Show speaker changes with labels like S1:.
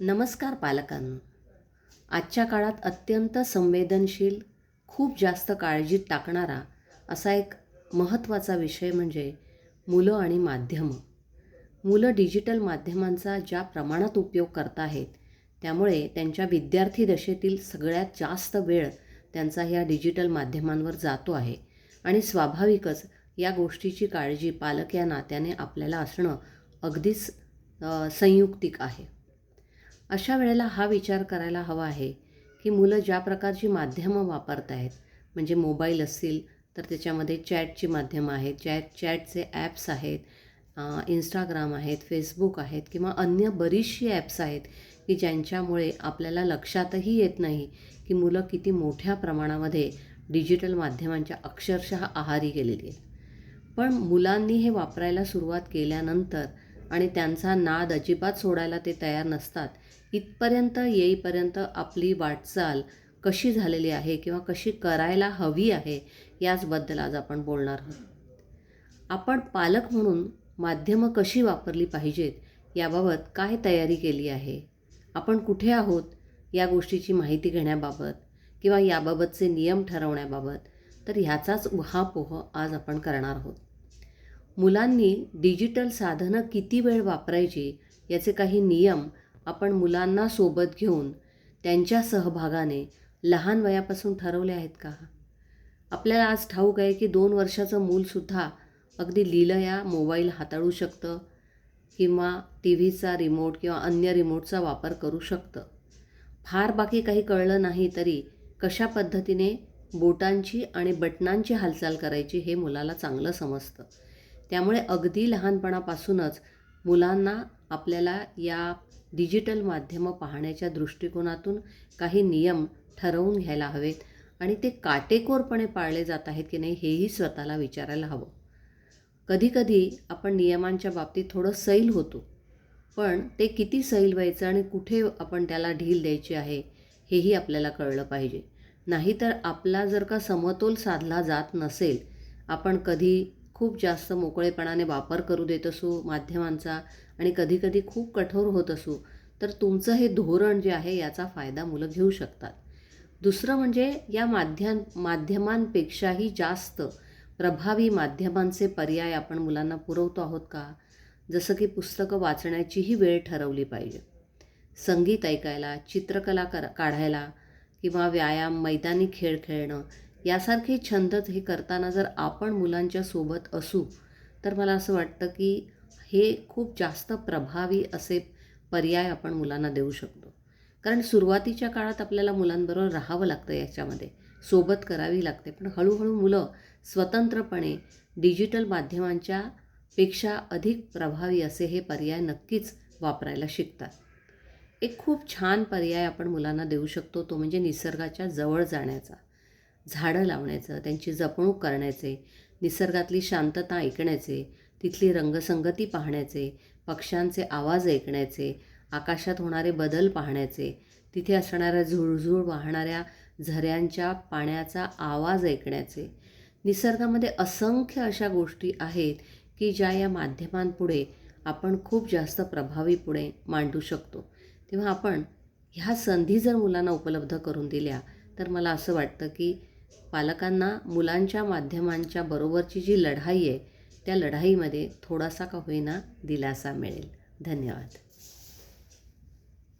S1: नमस्कार पालकांनो. आजच्या काळात अत्यंत संवेदनशील खूप जास्त काळजीत टाकणारा असा एक महत्त्वाचा विषय म्हणजे मुलं आणि माध्यमं. मुलं डिजिटल माध्यमांचा ज्या प्रमाणात उपयोग करत आहेत त्यामुळे त्यांच्या विद्यार्थी दशेतील सगळ्यात जास्त वेळ त्यांचा ह्या डिजिटल माध्यमांवर जातो आहे. आणि स्वाभाविकच या गोष्टीची काळजी पालक या नात्याने आपल्याला असणं अगदीच संयुक्तिक आहे. अशा वेळेला हा विचार करायला हवा आहे की मुलं ज्या प्रकारची माध्यमं वापरत आहेत म्हणजे मोबाईल असतील तर त्याच्यामध्ये चॅटची माध्यमं आहेत चॅट चॅटचे ॲप्स आहेत इंस्टाग्राम आहेत फेसबुक आहेत किंवा अन्य बरीचशी ॲप्स आहेत की ज्यांच्यामुळे आपल्याला लक्षातही येत नाही की मुलं किती मोठ्या प्रमाणामध्ये डिजिटल माध्यमांच्या अक्षरशः आहारी गेलेली आहेत. पण मुलांनी हे वापरायला सुरुवात केल्यानंतर आणि त्यांचा नाद अजिबात सोडायला ते तयार नसतात. इथपर्यंत येईपर्यंत आपली वाटचाल कशी झालेली आहे किंवा कशी करायला हवी आहे याचबद्दल आज आपण बोलणार आहोत. आपण पालक म्हणून माध्यमं कशी वापरली पाहिजेत याबाबत काय तयारी केली आहे? आपण कुठे आहोत या गोष्टीची माहिती घेण्याबाबत किंवा याबाबतचे नियम ठरवण्याबाबत? तर ह्याचाच उहापोह आज आपण करणार आहोत. मुलांनी डिजिटल साधनं किती वेळ वापरायची याचे काही नियम आपण मुलांना सोबत घेऊन त्यांच्या सहभागाने लहान वयापासून ठरवले आहेत का? आपल्याला आज ठाऊक आहे की दोन वर्षाचं मूलसुद्धा अगदी लिलया मोबाईल हाताळू शकतं किंवा टी व्हीचा रिमोट किंवा अन्य रिमोटचा वापर करू शकतं. फार बाकी काही कळलं नाही तरी कशा पद्धतीने बोटांची आणि बटनांची हालचाल करायची हे मुलाला चांगलं समजतं. त्यामुळे अगदी लहानपणापासूनच मुलांना आपल्याला या डिजिटल माध्यमं पाहण्याच्या दृष्टिकोनातून काही नियम ठरवून घ्यायला हवेत आणि ते काटेकोरपणे पाळले जात आहेत की नाही हेही स्वतःला विचारायला हवं. कधीकधी आपण नियमांच्या बाबतीत थोडं सैल होतो पण ते किती सैल व्हायचं आणि कुठे आपण त्याला ढील द्यायची आहे हेही आपल्याला कळलं पाहिजे. नाहीतर आपला जर का समतोल साधला जात नसेल आपण कधी खूप जास्त मोकळेपणाने वापर करू देत असू माध्यमांचा आणि कधीकधी खूप कठोर होत असू तर तुमचं हे धोरण जे आहे याचा फायदा मुलं घेऊ शकतात. दुसरं म्हणजे या माध्यम माध्यमांपेक्षाही जास्त प्रभावी माध्यमांचे पर्याय आपण मुलांना पुरवतो आहोत का? जसं की पुस्तकं वाचण्याचीही वेळ ठरवली पाहिजे. संगीत ऐकायला चित्रकला कर काढायला किंवा व्यायाम मैदानी खेळ खेळणं यासारखे छंद हे करताना जर आपण मुलांच्या सोबत असू तर मला असं वाटतं की हे खूप जास्त प्रभावी असे पर्याय आपण मुलांना देऊ शकतो. कारण सुरुवातीच्या काळात आपल्याला मुलांबरोबर राहावं लागतं याच्यामध्ये. सोबत करावी लागते. पण हळूहळू मुलं स्वतंत्रपणे डिजिटल माध्यमांच्या पेक्षा अधिक प्रभावी असे हे पर्याय नक्कीच वापरायला शिकतात. एक खूप छान पर्याय आपण मुलांना देऊ शकतो तो म्हणजे निसर्गाच्या जवळ जाण्याचा. झाडं लावण्याचं त्यांची जपणूक करण्याचे निसर्गातली शांतता ऐकण्याचे तिथली रंगसंगती पाहण्याचे पक्ष्यांचे आवाज ऐकण्याचे आकाशात होणारे बदल पाहण्याचे तिथे असणाऱ्या झुळझुळ वाहणाऱ्या झऱ्यांच्या पाण्याचा आवाज ऐकण्याचे. निसर्गामध्ये असंख्य अशा गोष्टी आहेत की ज्या या माध्यमांपुढे आपण खूप जास्त प्रभावी पुढे मांडू शकतो. तेव्हा आपण ह्या संधी जर मुलांना उपलब्ध करून दिल्या तर मला असं वाटतं की पालकांना मुलांच्या माध्यमांच्या बरोबरची जी लढाई आहे त्या लढाईमध्ये थोडासा का होईना दिलासा मिळेल. धन्यवाद.